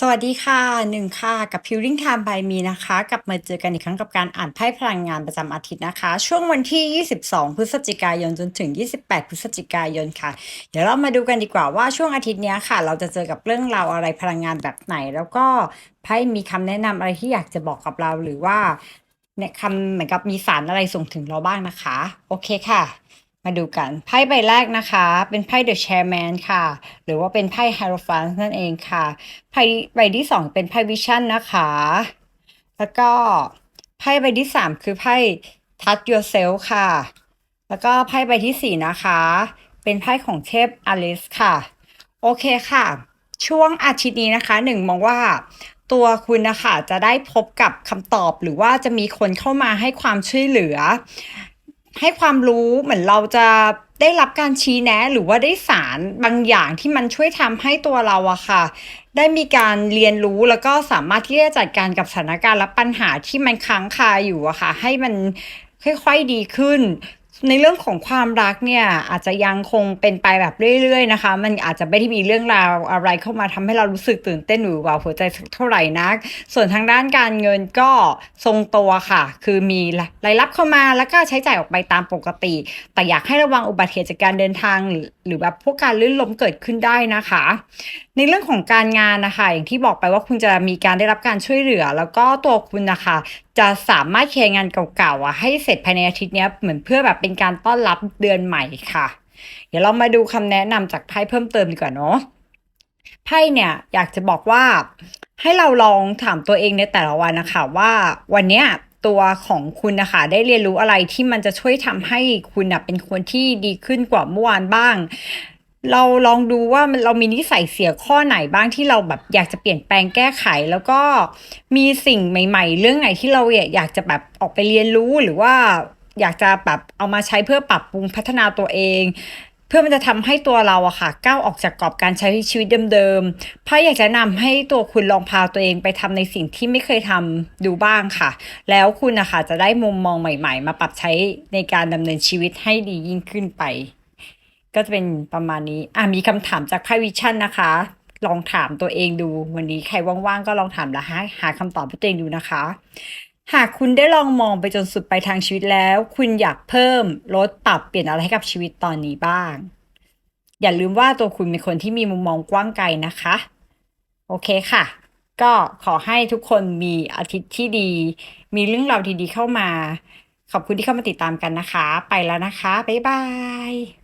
สวัสดีค่ะหนึ่งค่ะ กับ Healing Time by Me นะคะ กลับมาเจอกันอีกครั้งกับการอ่านไพ่พลังงานประจำอาทิตย์นะคะ ช่วงวันที่ 22 พฤศจิกายนจนถึง 28 พฤศจิกายนค่ะ เดี๋ยวเรามาดูกันดีกว่าว่าช่วงอาทิตย์นี้ค่ะ เราจะเจอกับเรื่องราวอะไรพลังงานแบบไหน แล้วก็ไพ่มีคำแนะนำอะไรที่อยากจะบอกกับเราหรือว่าเนี่ยคำเหมือนกับมีสารอะไรส่งถึงเราบ้างนะคะ โอเคค่ะ มาดูกันไพ่ใบแรกนะคะ เป็นไพ่ The Chairman ค่ะ หรือว่าเป็นไพ่ Hierophant นั่นเองค่ะไพ่ใบที่สองเป็นไพ่ Vision นะคะ แล้วก็ไพ่ใบที่สามคือไพ่ Touch Yourself ค่ะ แล้วก็ไพ่ใบที่สี่นะคะ เป็นไพ่ของเทพอลิสค่ะ โอเคค่ะ ช่วงอาทิตย์นี้นะคะหนึ่งมองว่าตัวคุณนะคะจะได้พบกับคำตอบหรือว่าจะมีคนเข้ามาให้ความช่วยเหลือ ให้ความรู้เหมือนเราจะได้รับการชี้แนะหรือว่าได้สารบางอย่างที่มันช่วยทำให้ตัวเราอะค่ะ ได้มีการเรียนรู้แล้วก็สามารถที่จะจัดการกับสถานการณ์และปัญหาที่มันค้างคาอยู่อะค่ะ ให้มันค่อยๆดีขึ้น ในเรื่องของความรักเนี่ยอาจจะยังคงเป็นไปแบบเรื่อย ๆ นะคะ มันอาจจะไม่ได้มีเรื่องราวอะไรเข้ามาทำให้เรารู้สึกตื่นเต้นหรือว่าหัวใจสักเท่าไหร่นัก ส่วนทางด้านการเงินก็ทรงตัวค่ะ คือมีรายรับเข้ามาแล้วก็ใช้จ่ายออกไปตามปกติ แต่อยากให้ระวังอุบัติเหตุจากการเดินทาง หรือหรือแบบพวกการลื่นล้มเกิดขึ้นได้นะคะ ในเรื่องของการงานนะคะอย่างที่บอกไปว่าคุณจะมีการได้รับการช่วยเหลือ แล้วก็ตัวคุณนะคะ จะสามารถเคลียร์งานเก่าๆอะให้เสร็จภายในอาทิตย์นี้เหมือนเพื่อแบบเป็นการต้อนรับเดือนใหม่ค่ะ เดี๋ยวเรามาดูคำแนะนำจากไพ่เพิ่มเติมดีกว่าเนาะไพ่เนี่ยอยากจะบอกว่า ให้เราลองถามตัวเองในแต่ละวันนะคะว่าวันเนี้ยตัวของคุณนะคะได้เรียนรู้อะไรที่มันจะช่วยทำให้คุณนะเป็นคนที่ดีขึ้นกว่าเมื่อวานบ้าง เราลองดูว่าเรามีนิสัยเสียข้อไหนบ้างที่เราแบบอยากจะเปลี่ยนแปลงแก้ไข แล้วก็มีสิ่งใหม่ ๆ เรื่องไหนที่เราอยากจะแบบออกไปเรียนรู้หรือว่าอยากจะแบบเอามาใช้เพื่อปรับปรุงพัฒนาตัวเอง เพื่อมันจะทำให้ตัวเราอะค่ะก้าวออกจากกรอบการใช้ชีวิตเดิมๆไพ่อยากจะนำให้ตัวคุณลองพาตัวเองไปทำในสิ่งที่ไม่เคยทำดูบ้างค่ะ แล้วคุณนะคะจะได้มุมมองใหม่ ๆ มาปรับใช้ในการดำเนินชีวิตให้ดียิ่งขึ้นไป ก็จะเป็นประมาณนี้ อะมีคำถามจากไพ่วิชั่นนะคะ ลองถามตัวเองดู วันนี้ใครว่างๆก็ลองถามและหาหาคำตอบตัวเองดูนะคะ หากคุณได้ลองมองไปจนสุดไปทางชีวิตแล้ว คุณอยากเพิ่มลดปรับเปลี่ยนอะไรให้กับชีวิตตอนนี้บ้าง อย่าลืมว่าตัวคุณเป็นคนที่มีมุมมองกว้างไกลนะคะ โอเคค่ะ ก็ขอให้ทุกคนมีอาทิตย์ที่ดี มีเรื่องราวดีๆเข้ามา ขอบคุณที่เข้ามาติดตามกันนะคะ ไปแล้วนะคะบ๊ายบาย